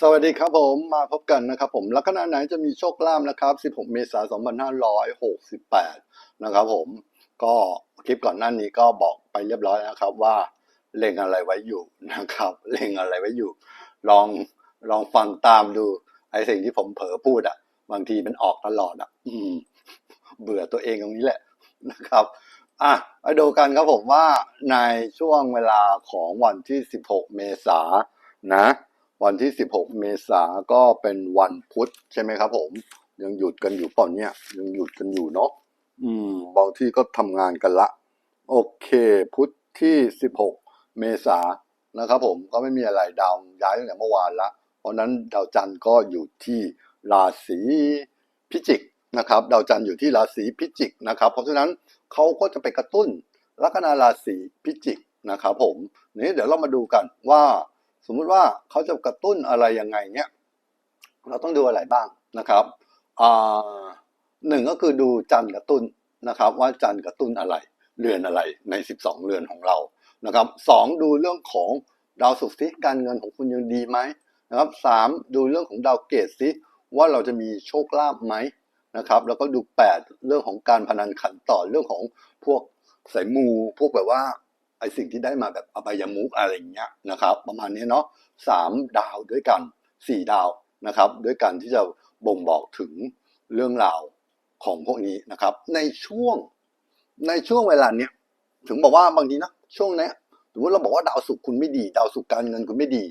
สวัสดีครับผมมาพบกันนะครับผมลัคนาไหนจะมีโชคลาภนะครับ 16 เมษายน 2568 นะครับผมก็คลิปก่อนหน้านี้ก็บอกไปเรียบร้อยนะครับว่าเล็งอะไรไว้อยู่นะครับเล็งอะไรไว้อยู่ ลองลองฟังตามดูไอ้สิ่งที่ผมเผลอพูดอะ บางทีมันออกตลอดอะ อืม เบื่อตัวเองตรงนี้แหละนะครับอะมาดูกันครับผมว่าในช่วงเวลาของวันที่ 16 เมษายนนะ วันที่ 16 เมษาก็เป็นวันพุธใช่ไหมครับ ผม ยังหยุดกันอยู่เปล่าเนี่ย ยังหยุดกันอยู่เนาะอืม บางที่ก็ทำงานกันละ โอเค พุธที่ 16 เมษานะครับ ผมก็ไม่มีอะไรดาวย้ายตั้งแต่เมื่อวานละ เพราะฉะนั้นดาวจันทร์ก็อยู่ที่ราศีพิจิกนะครับ ดาวจันทร์อยู่ที่ราศีพิจิกนะครับ เพราะฉะนั้นเขาก็จะไปกระตุ้นลัคนาราศีพิจิกนะครับ ผมนี่เดี๋ยวเรามาดูกันว่า สมมุติว่าเขาจะกระตุ้นอะไรยังไงเนี่ยเราต้องดูอะไรบ้างนะครับอ่าหนึ่งก็คือดูจันทร์กระตุ้นนะครับ ว่าจันทร์กระตุ้นอะไรเรือนอะไรใน 12 เรือนของเรานะครับสองดูเรื่องของดาวศุกร์สิการเงินของคุณยังดีไหมนะครับสามดูเรื่องของดาวเกตสิว่าเราจะมีโชคลาภไหมนะครับ แล้วก็ดูแปดเรื่องของการพนันขันต่อเรื่องของพวกสายมูพวกแบบว่า ไอสิ่งที่ได้มาแบบอบายมุกอะไรอย่างเงี้ยนะครับ ประมาณนี้เนาะสามดาวด้วยกันสี่ดาวนะครับ ด้วยกันที่จะบ่งบอกถึงเรื่องราวของพวกนี้นะครับ ในช่วงในช่วงเวลาเนี้ยถึงบอกว่าบางทีนะช่วงนี้สมมติเราบอกว่าดาวศุกร์คุณไม่ดี ดาวศุกร์การเงินคุณไม่ดี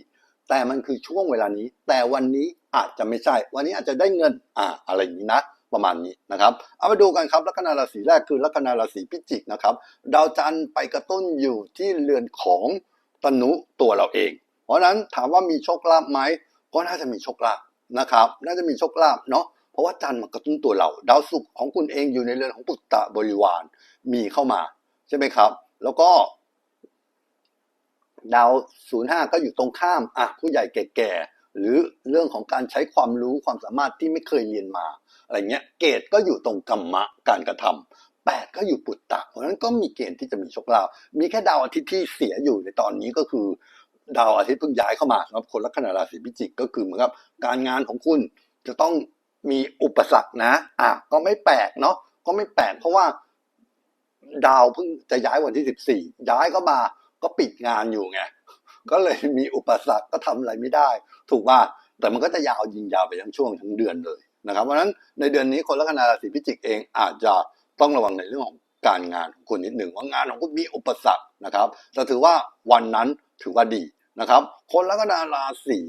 แต่มันคือช่วงเวลานี้ แต่วันนี้อาจจะไม่ใช่ วันนี้อาจจะได้เงินอ่าอะไรอย่างนี้นะ ประมาณนี้นะครับ เอามาดูกันครับลัคนาราศีแรกคือลัคนาราศีพิจิกนะครับ ดาวจันทร์ไปกระตุ้นอยู่ที่เรือนของตนุตัวเราเอง เพราะนั้นถามว่ามีโชคลาภไหมก็น่าจะมีโชคลาภนะครับ น่าจะมีโชคลาภเนาะเพราะว่าจันทร์มากระตุ้นตัวเรา ดาวศุกร์ของคุณเองอยู่ในเรือนของปุตตะบริวารมีเข้ามาใช่ไหมครับ แล้วก็ดาวศูนย์ห้าก็อยู่ตรงข้ามอะผู้ใหญ่แก่ๆหรือเรื่องของการใช้ความรู้ความสามารถที่ไม่เคยเรียนมา อะไรเงี้ยเกรดก็อยู่ตรงกรรมะการกระทำแปดก็อยู่ปุตตะ เพราะฉะนั้นก็มีเกณฑ์ที่จะมีโชคลาภมีแค่ดาวอาทิตย์ที่เสียอยู่ในตอนนี้ก็คือ ดาวอาทิตย์เพิ่งย้ายเข้ามาสำหรับคนลัคนาราศีพิจิกก็คือเหมือนกับการงานของคุณจะต้องมีอุปสรรคนะ อะก็ไม่แปลกเนาะก็ไม่แปลกเพราะว่า ดาวเพิ่งจะย้ายวันที่สิบสี่ย้ายเข้ามาก็ปิดงานอยู่ไงก็เลยมีอุปสรรคก็ทำอะไรไม่ได้ ถูกว่าแต่มันก็จะยาวยิงยาวไปทั้งช่วงทั้งเดือนเลย นะครับเพราะฉะนั้นในเดือนนี้คนลัคนาราศีพิจิกเองอาจจะต้องระวังในเรื่องของการงานของคุณนิดหนึ่งว่างานของคุณมีอุปสรรคนะครับแต่ถือว่าวันนั้นถือว่าดีนะครับ คนลัคนาราศี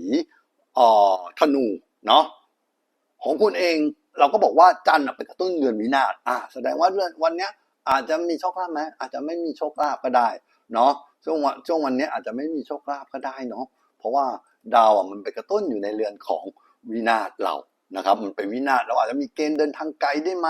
เอ่อธนูเนาะของคุณเองเราก็บอกว่าจันทร์เป็นกระตุ้นเดือนวินาศอ่าแสดงว่าเดือนวันเนี้ยอาจจะมีโชคลาภไหมอาจจะไม่มีโชคลาภก็ได้เนาะช่วงวันช่วงวันนี้อาจจะไม่มีโชคลาภก็ได้เนาะเพราะว่าดาวอะมันไปกระตุ้นอยู่ในเรือนของวินาศเรา นะครับมันเป็นวินาศเราอาจจะมีเกณฑ์เดินทางไกลได้ไหม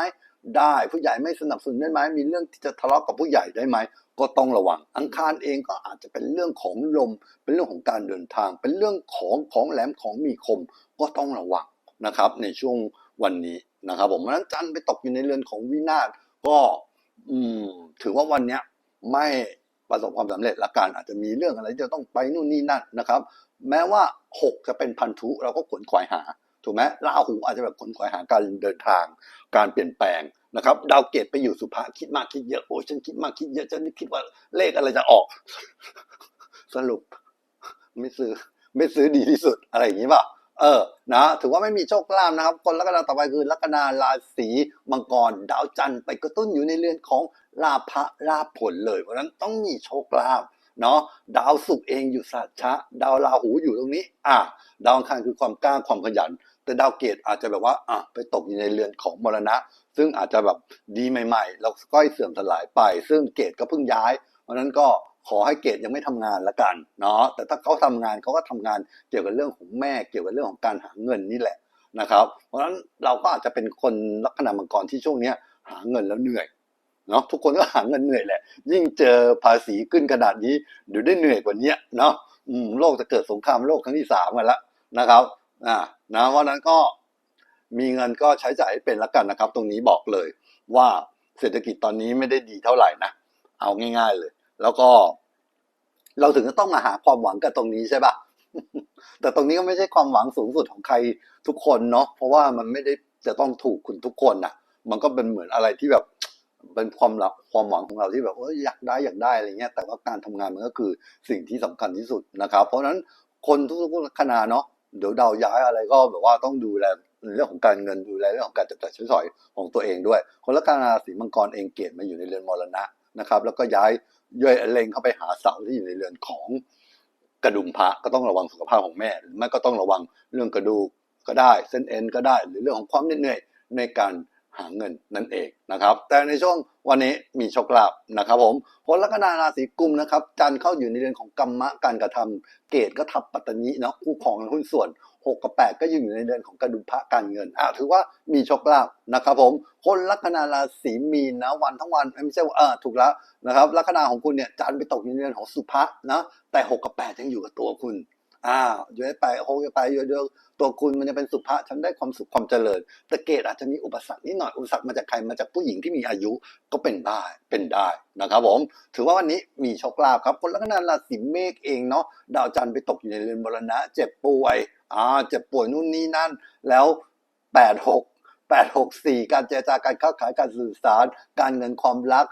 ได้ผู้ใหญ่ไม่สนับสนุนได้ไหมมีเรื่องที่จะทะเลาะกับผู้ใหญ่ได้ไหมก็ต้องระวังอังคารเองก็อาจจะเป็นเรื่องของลม เป็นเรื่องของการเดินทาง เป็นเรื่องของของแหลมของมีคมก็ต้องระวังนะครับ ในช่วงวันนี้นะครับผมเพราะฉะนั้นจันทร์ไปตกอยู่ในเรือนของวินาศก็อืมถือว่าวันเนี้ยไม่ประสบความสำเร็จละกันอาจจะมีเรื่องอะไรที่จะต้องไปนู่นนี่นั่นนะครับ แม้ว่าหกจะเป็นพันธุเราก็ขวนขวายหา ถูกไหมราหูอาจจะแบบขนขวายหาการเดินทาง การเปลี่ยนแปลงนะครับ ดาวเกตไปอยู่สุภาคิดมากคิดเยอะโอ้ยฉันคิดมากคิดเยอะฉันคิดว่าเลขอะไรจะออก สรุป ไม่ซื้อ ไม่ซื้อดีที่สุดอะไรอย่างนี้ป่ะเออ นะ ถือว่าไม่มีโชคลาภนะครับ คนลัคนาต่อไปคือลัคนาราศีมังกร ดาวจันทร์ไปกระตุ้นอยู่ในเรือนของลาภะลาผลเลย เพราะนั้นต้องมีโชคลาภเนาะ ดาวศุกร์เองอยู่สัจฉะดาวราหูอยู่ตรงนี้ อะ ดาวอังคารคือความกล้าความขยัน แต่ดาวเกตอาจจะแบบว่าอะไปตกอยู่ในเรือนของมรณะ ซึ่งอาจจะแบบดีใหม่ๆแล้วก็เสื่อมสลายไป ซึ่งเกตก็เพิ่งย้าย เพราะนั้นก็ขอให้เกตยังไม่ทำงานละกันเนาะแต่ถ้าเขาทำงานเขาก็ทำงานเกี่ยวกับเรื่องของแม่เกี่ยวกับเรื่องของการหาเงินนี่แหละนะครับ เพราะฉะนั้นเราก็อาจจะเป็นคนลัคนามังกรที่ช่วงเนี้ยหาเงินแล้วเหนื่อยเนาะทุกคนก็หาเงินเหนื่อยแหละ ยิ่งเจอภาษีขึ้นขนาดนี้เดี๋ยวได้เหนื่อยกว่านี้เนาะโลกจะเกิดสงครามโลกครั้งที่สามกันละนะครับ นะเพราะฉะนั้นก็มีเงินก็ใช้จ่ายให้เป็นละกันนะครับ ตรงนี้บอกเลย ว่าเศรษฐกิจตอนนี้ไม่ได้ดีเท่าไหร่นะเอาง่าย ๆเลย แล้วก็ เราถึงจะต้องมาหาความหวังกับตรงนี้ใช่ปะแต่ตรงนี้ก็ไม่ใช่ความหวังสูงสุดของใครทุกคนเนาะเพราะว่ามันไม่ได้จะต้องถูกคุณทุกคนน่ะมันก็เป็นเหมือนอะไรที่แบบเป็นความหลักความหวังของเราที่แบบเอออยากได้อยากได้อะไรเงี้ยแต่ว่าการทำงานมันก็คือสิ่งที่สำคัญที่สุดนะครับ เพราะฉะนั้นคนทุกๆคนาเนาะ เดี๋ยวเดาย้ายอะไรก็แบบว่าต้องดูแลเรื่องของการเงินดูแลเรื่องของการจับจ่ายใช้สอยของตัวเองด้วย คนลัคนาราศีมังกรเองเกตมาอยู่ในเรือนมรณะนะครับ แล้วก็ย้ายย่อยเล็งเข้าไปหาเสาที่อยู่ในเรือนของกระดุมพระก็ต้องระวังสุขภาพของแม่ หรือไม่ก็ต้องระวังเรื่องกระดูกก็ได้เส้นเอ็นก็ได้ หรือเรื่องของความเหนื่อยในการ หาเงินนั่นเองนะครับ แต่ในช่วงวันนี้มีโชคลาภนะครับผมคนลัคนาราศีกุมนะครับจันเข้าอยู่ในเรือนของกรรมะการกระทำเกตก็ทับปัตตนิเนาะคู่ครองหุ้นส่วน6กับ8 ก็ยังอยู่ในเรือนของกระดุมพระการเงินอะถือว่ามีโชคลาภนะครับผมคนลัคนาราศีมีนนะวันทั้งวันไม่ใช่ว่าเออถูกแล้วนะครับลัคนาของคุณเนี่ยจันไปตกอยู่ในเรือนของสุภะนะแต่ 6 กับ 8 ยังอยู่กับตัวคุณ อ่าอยู่ให้ไปหกกับไปเยอะๆตัวคุณมันจะเป็นสุภะฉันได้ความสุขความเจริญแต่เกตอาจจะมีอุปสรรคนิดหน่อยอุปสรรคมาจากใครมาจากผู้หญิงที่มีอายุก็เป็นได้เป็นได้นะครับผมถือว่าวันนี้มีโชคลาภครับคนลัคนาราศีเมษเองเนาะดาวจันทร์ไปตกอยู่ในเรือนมรณะ เจ็บป่วยอ่าเจ็บป่วยนู่นนี่นั่น แล้วแปดหกแปดหกสี่การเจรจาการค้าขายการสื่อสาร การเงินความรัก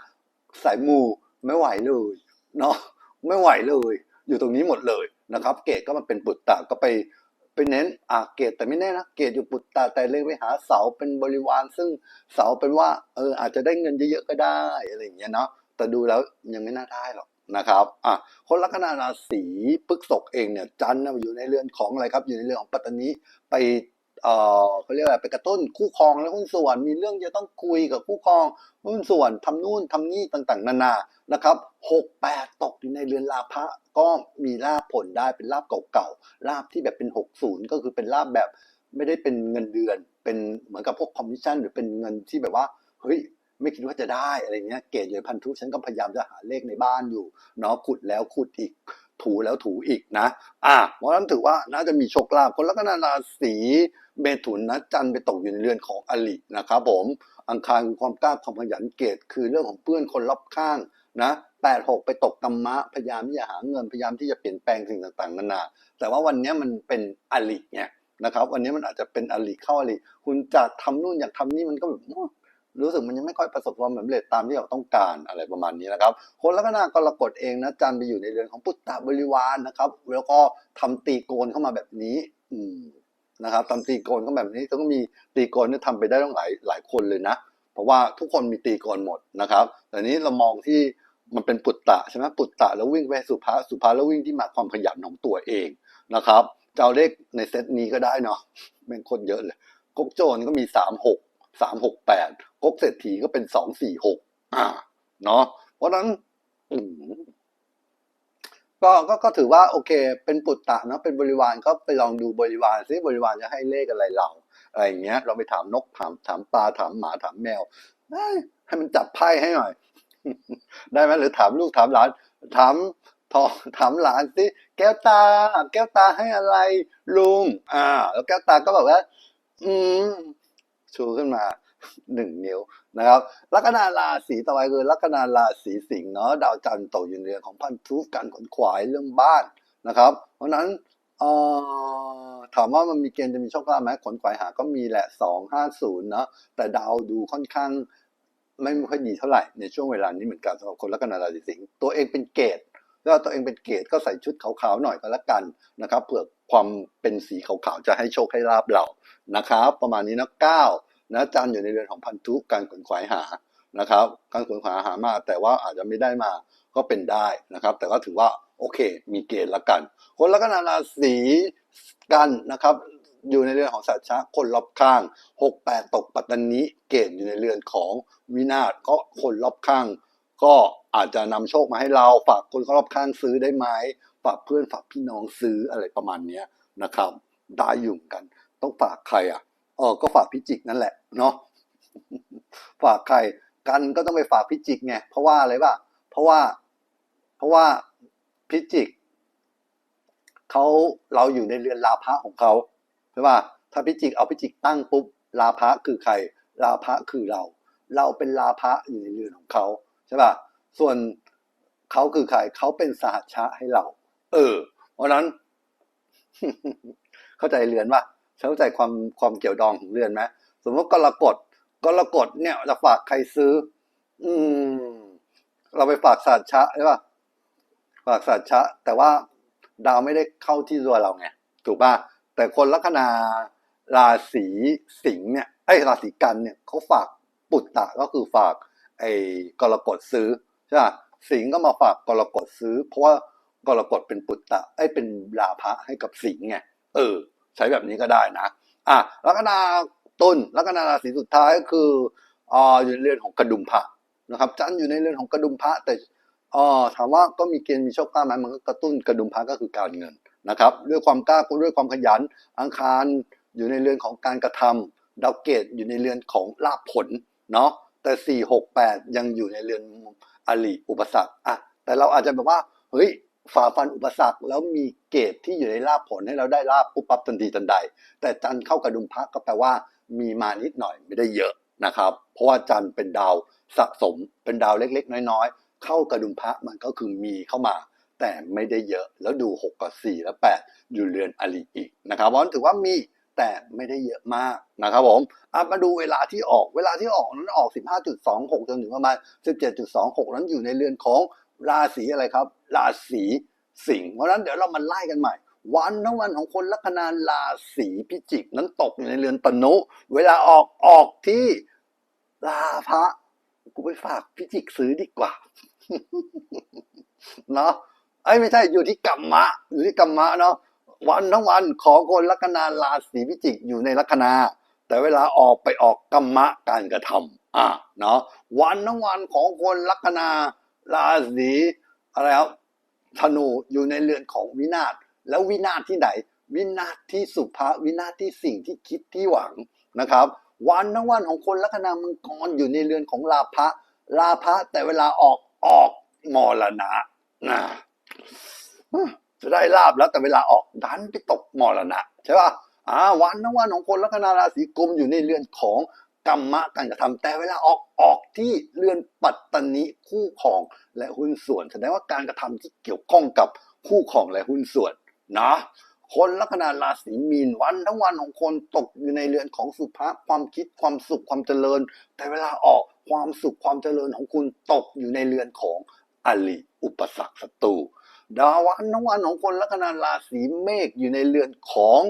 สายมูไม่ไหวเลยเนาะไม่ไหวเลย อยู่ตรงนี้หมดเลย นะครับ เกตก็มาเป็นปุตตะก็ไปไปเน้นอ่าเกตแต่ไม่แน่นะเกตอยู่ปุตตาแต่เลยไปหาเสาเป็นบริวาร ซึ่งเสาเป็นว่าเอออาจจะได้เงินเยอะๆก็ได้อะไรอย่างเงี้ยเนาะแต่ดูแล้วยังไม่น่าได้หรอกนะครับอะคนลัคนาราศีพฤษภเองเนี่ยจันทร์น่ะอยู่ในเรือนของอะไรครับ อยู่ในเรือนของปัตตานีไปเออเขาเรียกอะไรไปกระตุ้นคู่ครองและหุ้นส่วนมีเรื่องจะต้องคุยกับคู่ครองหุ้นส่วนทำนู่นทำนี่ต่างๆ นานา นะครับหกแปดตกอยู่ในเรือนลาภะก็มีลาภผลได้เป็นลาภเก่าๆลาบที่แบบเป็น 60 ก็คือเป็นลาบแบบไม่ได้เป็นเงินเดือน เป็นเหมือนกับพวกคอมมิชชั่นหรือเป็นเงินที่แบบว่าเฮ้ยไม่คิดว่าจะได้อะไรเงี้ยเกตอยู่พันธุฉันก็พยายามจะหาเลขในบ้านอยู่เนาะขุดแล้วขุดอีกถูแล้วถูอีกนะ อะเพราะนั้นถือว่าน่าจะมีโชคลาภคนลัคนาราศีเมถุนนะจันไปตกอยู่ในเรือนของอลินะครับผมอังคารคือความกล้าความขยันเกตคือเรื่องของเพื่อนคนรอบข้าง นะแปดหกไปตกกรรมะพยายามที่จะหาเงินพยายามที่จะเปลี่ยนแปลงสิ่งต่างๆนานาแต่ว่าวันนี้มันเป็นอลิไงนะครับวันนี้มันอาจจะเป็นอลิเข้าอลิคุณจะทำนู่นอยากทำนี่มันก็แบบรู้สึกมันยังไม่ค่อยประสบความสำเร็จตามที่เราต้องการอะไรประมาณนี้นะครับคนลัคนากรกฎเองนะจันไปอยู่ในเรือนของปุตตะบริวารนะครับ แล้วก็ทำตีโกนเข้ามาแบบนี้ อืมนะครับทำตีโกนเข้ามาแบบนี้ต้องมีตีโกนเนี่ยทำไปได้ต้องหลายหลายคนเลยนะ เพราะว่าทุกคนมีตีโกนหมดนะครับแต่นี้เรามองที่ มันเป็นปุตตะใช่ไหมปุตตะแล้ววิ่งไปสุภาสุภาแล้ววิ่งที่มาความขยันของตัวเองนะครับจะเอาเลขในเซตนี้ก็ได้เนาะเป็นคนเยอะเลยก๊กโจรก็มีสามหกสามหกแปดก๊กเศรษฐีก็เป็นสองสี่หกอ่าเนาะเพราะนั้นก็ก็ก็ถือว่าโอเค เป็นปุตตะเนาะเป็นบริวารก็ไปลองดูบริวารซิบริวารจะให้เลขอะไรเราอะไรอย่างเงี้ย เราไปถามนกถามถามปลาถามหมาถามแมวให้มันจับไพ่ให้หน่อย ได้ไหมหรือถามลูกถามหลาน ถามพอถามหลานสิแก้วตา แก้วตาให้อะไร ลุง อ่า แล้วแก้วตาก็บอกว่า อืมชูขึ้นมาหนึ่งนิ้วนะครับลัคนาราศีต่อไปคือลัคนาราศีสิงห์เนาะดาวจันทร์ตกอยู่ในเรือนของพันธุการขนขวายเรื่องบ้านนะครับ เพราะฉะนั้นเอ่อถามว่ามันมีเกณฑ์จะมีโชคลาภไหมขนขวายหาก็มีแหละสองห้าศูนย์เนาะแต่ดาวดูค่อนข้าง ไม่ค่อยดีเท่าไหร่ในช่วงเวลานี้เหมือนกันสำหรับคนลัคนาราศีสิงห์ตัวเองเป็นเกตถ้าตัวเองเป็นเกตก็ใส่ชุดขาวๆหน่อยก็แล้วกันนะครับเผื่อความเป็นสีขาวๆจะให้โชคให้ลาบเรานะครับประมาณนี้นะเก้านะจันอยู่ในเรือนของพันธุการขนขวายหานะครับ การขนขวายหามา แต่ว่าอาจจะไม่ได้มาก็เป็นได้นะครับ แต่ก็ถือว่าโอเค มีเกณฑ์ละกัน คนลัคนราศีกันนะครับ อยู่ในเรือนของสัตชะคนรอบข้างหกแปดตกปัตตานีเกณฑ์อยู่ในเรือนของวินาศก็คนรอบข้าง ก็อาจจะนำโชคมาให้เราฝากคนรอบข้างซื้อได้ไหมฝากเพื่อนฝากพี่น้องซื้ออะไรประมาณเนี้ยนะครับ ได้อยู่เหมือนกัน ต้องฝากใครอะเออก็ฝากพิจิกนั่นแหละเนาะฝากใครกันก็ต้องไปฝากพิจิกไงเพราะว่าอะไรป่ะเพราะว่า เพราะว่าพิจิกเขาเราอยู่ในเรือนลาภะของเขา ใช่ป่ะถ้าพิจิกเอาพิจิกตั้งปุ๊บลาภะคือใครลาภะคือเรา เราเป็นลาภะอยู่ในเรือนของเขาใช่ป่ะส่วนเขาคือใครเขาเป็นสหัชะให้เรา เออ เพราะนั้น เข้าใจเรือนป่ะเข้าใจความความเกี่ยวดองของเรือนไหมสมมติกรกฎกรกฎเนี่ยจะฝากใครซื้อ อืม เราไปฝากสัชะใช่ป่ะฝากสัชะ แต่ว่าดาวไม่ได้เข้าที่ตัวเราไงถูกป่ะ แต่คนลัคนาราศีสิงห์เนี่ยไอ้ราศีกันเนี่ยเขาฝากปุตตะก็คือฝากไอ้กรกฎซื้อใช่ป่ะสิงห์ก็มาฝากกรกฎซื้อ เพราะว่ากรกฎเป็นปุตตะไอ้เป็นลาภะให้กับสิงห์ไงเออ ใช้แบบนี้ก็ได้นะอะลัคนาตุลลัคนาราศีสุดท้ายก็คืออ่าอยู่ในเรือนของกระดุมพระนะครับจันทร์อยู่ในเรือนของกระดุมพระแต่อ่าถามว่าก็มีเกณฑ์มีโชคลาภไหมมันก็กระตุ้นกระดุมพระก็คือการเงิน นะครับด้วยความกล้าด้วยความขยัน อังคารอยู่ในเรือนของการกระทำดาวเกตอยู่ในเรือนของลาภผลเนาะแต่สี่หกแปดยังอยู่ในเรือนอลีอุปสรรคอะแต่เราอาจจะแบบว่าเฮ้ยฝ่าฟันอุปสรรคแล้วมีเกตที่อยู่ในลาภผลให้เราได้ลาภปุ๊บปั๊บทันทีทันใด แต่จันเข้ากระดุมพระก็แปลว่ามีมานิดหน่อยไม่ได้เยอะนะครับ เพราะว่าจันเป็นดาวสะสมเป็นดาวเล็กๆ น้อยๆ เข้ากระดุมพระมันก็คือมีเข้ามา แต่ไม่ได้เยอะแล้วดู 6 กับ 4 และ 8 อยู่เรือนอลีอีกนะครับเพราะฉะนั้นถือว่ามีแต่ไม่ได้เยอะมากนะครับผมมาดูเวลาที่ออกเวลาที่ออกนั้นออก 15.26 จนถึงประมาณ 17.26 นั้นอยู่ในเรือนของราศีอะไรครับ ราศีสิงห์เพราะนั้นเดี๋ยวเรามาไล่กันใหม่ วันทั้งวันของคนลัคนาราศีพิจิกนั้นตกอยู่ในเรือนตนุ เวลาออกออกที่ลาพระกูไปฝากพิจิกซื้อดีกว่าเนาะ ไอ้ยไม่ใช่อยู่ที่กรรมะ อยู่ที่กรรมะเนาะวันทั้งวันของคนลัคนาราศีพิจิกอยู่ในลัคนา แต่เวลาออกไปออกกรรมะการกระทำอะเนาะวันทั้งวันของคนลัคนาราศีอะไรครับธนูอยู่ในเรือนของวินาศแล้ววินาศที่ไหน วินาศที่สุภาวินาศที่สิ่งที่คิดที่หวังนะครับ วันทั้งวันของคนลัคนามังกรอยู่ในเรือนของลาภะลาภะแต่เวลาออกออกมรณะนะ จะได้ลาบแล้วแต่เวลาออกดันไปตกมรณะใช่ป่ะอ่าวันทั้งวันของคนลัคนาราศีกุมอยู่ในเรือนของกรรมะการกระทำแต่เวลาออกออกที่เรือนปัตตนิคู่ครองและหุ้นส่วนแสดงว่าการกระทำที่เกี่ยวข้องกับคู่ครองและหุ้นส่วนนะคนลัคนาราศีมีนวันทั้งวันของคนตกอยู่ในเรือนของสุภาพความคิดความสุขความเจริญ แต่เวลาออกความสุขความเจริญของคุณตกอยู่ในเรือนของอลิอุปสรรคศัตรู ดาวันทั้งวันของคนลัคนาราศีเมษอยู่ในเรือนของ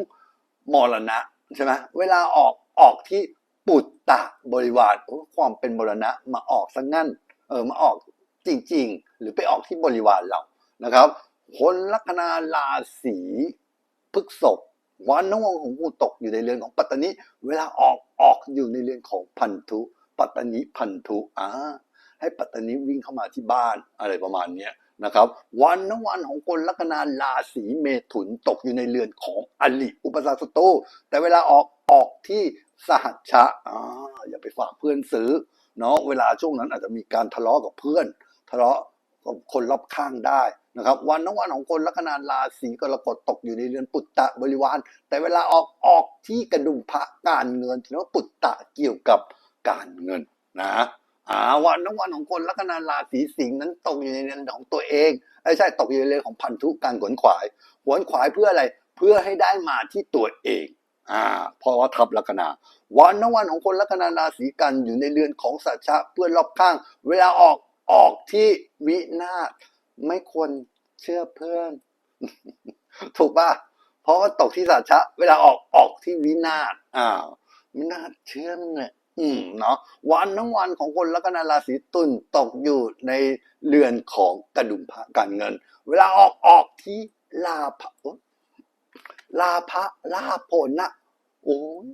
มรณะใช่ไหมเวลาออกออกที่ปุตตะบริวารโอ้ความเป็นมรณะมาออกซะงั้นเออมาออกจริง ๆ หรือไปออกที่บริวารเรานะครับ คนลัคนาราศีพฤษภวันทั้งวันของคุณตกอยู่ในเรือนของปัตตานีเวลาออกออกอยู่ในเรือนของพันธุปัตตานีพันธุอ่าให้ปัตตานีวิ่งเข้ามาที่บ้านอะไรประมาณเนี้ย นะครับวันทั้งวันของคนลัคนาราศีเมถุนตกอยู่ในเรือนของอลิอุปสรรคศัตรูแต่เวลาออกออกที่สหัชชะอ่าอย่าไปฝากเพื่อนซื้อเนาะเวลาช่วงนั้นอาจจะมีการทะเลาะกับเพื่อน ทะเลาะกับคนรอบข้างได้นะครับวันทั้งวันของคนลัคนาราศีกรกฎตกอยู่ในเรือนปุตตะบริวาร แต่เวลาออกออกที่กระดุมพระการเงินถือว่าปุตตะเกี่ยวกับการเงินนะ อ่าวันทั้งวันของคนลัคนาราศีสิงห์นั้นตกอยู่ในเรือนของตัวเองไม่ใช่ตกอยู่ในเรือนของพันธุการขวนขวายขวนขวายเพื่ออะไรเพื่อให้ได้มาที่ตัวเองอ่าเพราะว่าทับลัคนาวันทั้งวันของคนลัคนาราศีกันอยู่ในเรือนของสัจจะเพื่อนรอบข้าง เวลาออกออกที่วินาศไม่ควรเชื่อเพื่อน ถูกป่ะเพราะว่าตกที่สัจจะเวลาออกออกที่วินาศอ้าววินาเชื่อเนี่ย อืมเนาะวันทั้งวันของคนลัคนาราศีตุลตกอยู่ในเรือนของกระดุมพระการเงิน เวลาออกออกที่ลาภะลาภะลาผลนะโอ้ย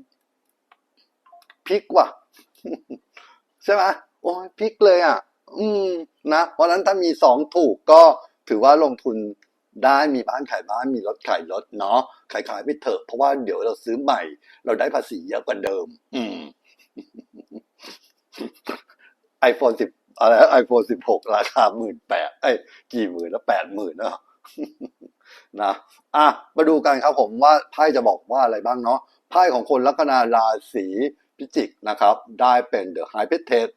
พลิกว่ะใช่ไหมโอ้ยพลิกเลยอะ อืมนะเพราะนั้นถ้ามีสองถูกก็ถือว่าลงทุนได้มีบ้านขายบ้านมีรถขายรถเนาะขายขายไปเถอะเพราะว่าเดี๋ยวเราซื้อใหม่ เราได้ภาษีเยอะกว่าเดิม อืม iPhone สิบอะไรไอโฟนสิบหกราคาหมื่นแปดไอ้กี่หมื่นแล้วแปดหมื่นเนาะนะอะมาดูกันครับผมว่าไพ่จะบอกว่าอะไรบ้างเนาะไพ่ของคนลัคนาราศีพิจิกนะครับ ได้เป็นเดอะไฮเพ t เท e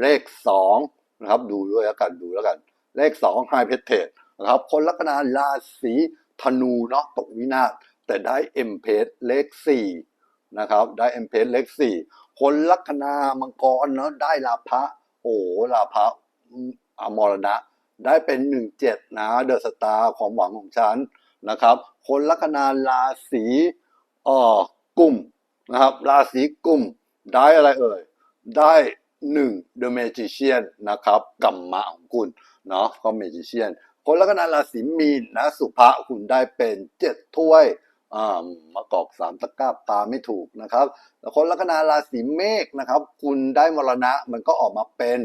เลขสองนะครับ ดูด้วยแล้วกันดูแล้วกัน เลขสองไฮเพ t เท e นะครับ คนลัคนาราศีธนูเนาะตกวินาศแต่แต่ได้เอ็มเพสเลขสี่นะครับ ได้เอ็มเพสเลขสี่ คนลัคนามังกรเนาะได้ลาภะโอ้ลาภะอมรณะ ได้เป็นหนึ่งเจ็ดนะเดอะสตาร์ความหวังของฉันนะครับ คนลัคนาราศีเอ่อกุมนะครับราศีกุมได้อะไรเอ่ย ได้หนึ่ง The Magician นนะครับกัมมะของคุณเนาะก็ Magician คนลัคนาราศีมีนนะสุภะคุณได้เป็นเจ็ดถ้วย อ่ามะกอกสามตะกร้าปลาไม่ถูกนะครับ แล้วคนลัคนาราศีเมษนะครับ คุณได้มรณะมันก็ออกมาเป็น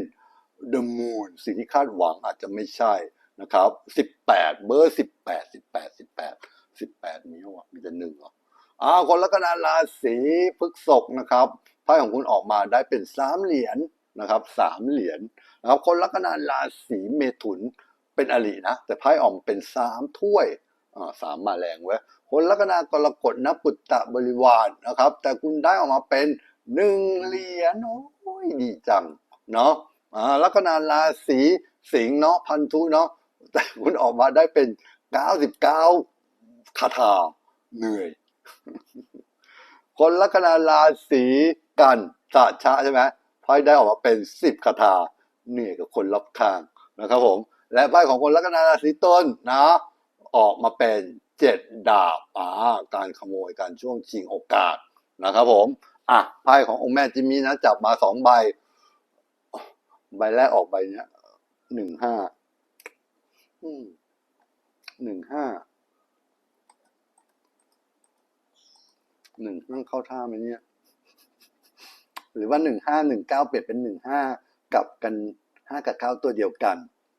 The Moon สิ่งที่คาดหวังอาจจะไม่ใช่นะครับสิบแปดเบอร์สิบแปดสิบแปดสิบแปดสิบแปดมีเหรอวะมีแต่หนึ่งอ่าคนลัคนาราศีพฤษภนะครับไพ่ของคุณออกมาได้เป็นสามเหรียญนะครับสามเหรียญนะครับคนลัคนาราศีเมถุนเป็นอรินะ แต่ไพ่ออกมเป็นสามถ้วย สามมาแรงเว้ยคนลัคนากรกฎนะปุตตะบริวารนะครับ แต่คุณได้ออกมาเป็นหนึ่งเหรียญโอ้ยดีจังเนาะอ่าลัคนาราศีสิงห์เนาะพันธุเนาะแต่คุณออกมาได้เป็นเก้าสิบเก้าคาถาเหนื่อย คนลัคนาราศีกันสาชะใช่ไหมไพ่ได้ออกมาเป็นสิบคาถาเหนื่อยกับคนรอบข้างนะครับผม และไพ่ของคนลัคนาราศีต้นนะ ออกมาเป็นเจ็ดดาบอ่าการขโมยการช่วงชิงโอกาสนะครับผมอะไพ่ขององค์แม่จิมมี่นะจับมาสองใบ ใบแรกออกใบเนี้ยหนึ่งห้าหนึ่งห้าหนึ่งนั่งเข้าท่าไหมเนี่ย หรือว่าหนึ่งห้าหนึ่งเก้าเปลี่ยนเป็นหนึ่งห้ากับกันห้ากับเก้าตัวเดียวกัน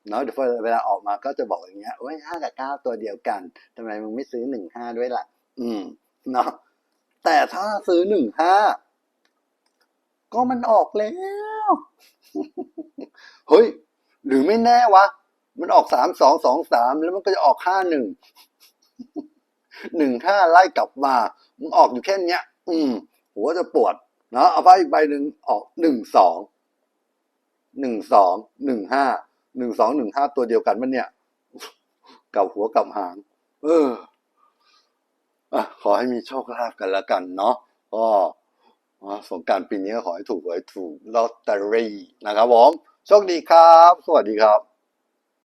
เนาะเดี๋ยวเวลาออกมาก็จะบอกอย่างเงี้ยโอ้ยห้ากับเก้าตัวเดียวกันทำไมมึงไม่ซื้อหนึ่งห้าด้วยล่ะ อืมเนาะแต่ถ้าซื้อหนึ่งห้าก็มันออกแล้วเฮ้ยหรือไม่แน่วะมันออกสามสองสองสามแล้วมันก็จะออกห้าหนึ่งหนึ่งห้าไล่กลับมามึงออกอยู่แค่เนี้ย อืม หัวจะปวดเนาะเอาไปอีกใบหนึ่งออกหนึ่งสองหนึ่งสองหนึ่งห้า หนึ่งสองหนึ่งห้าตัวเดียวกันมันเนี่ยเก่าหัวกับหาง เอออะขอให้มีโชคลาภกันละกันเนาะก็อ่าสงการปีนี้ก็ขอให้ถูกหวยถูกลอตเตอรี่นะครับผมโชคดีครับ สวัสดีครับ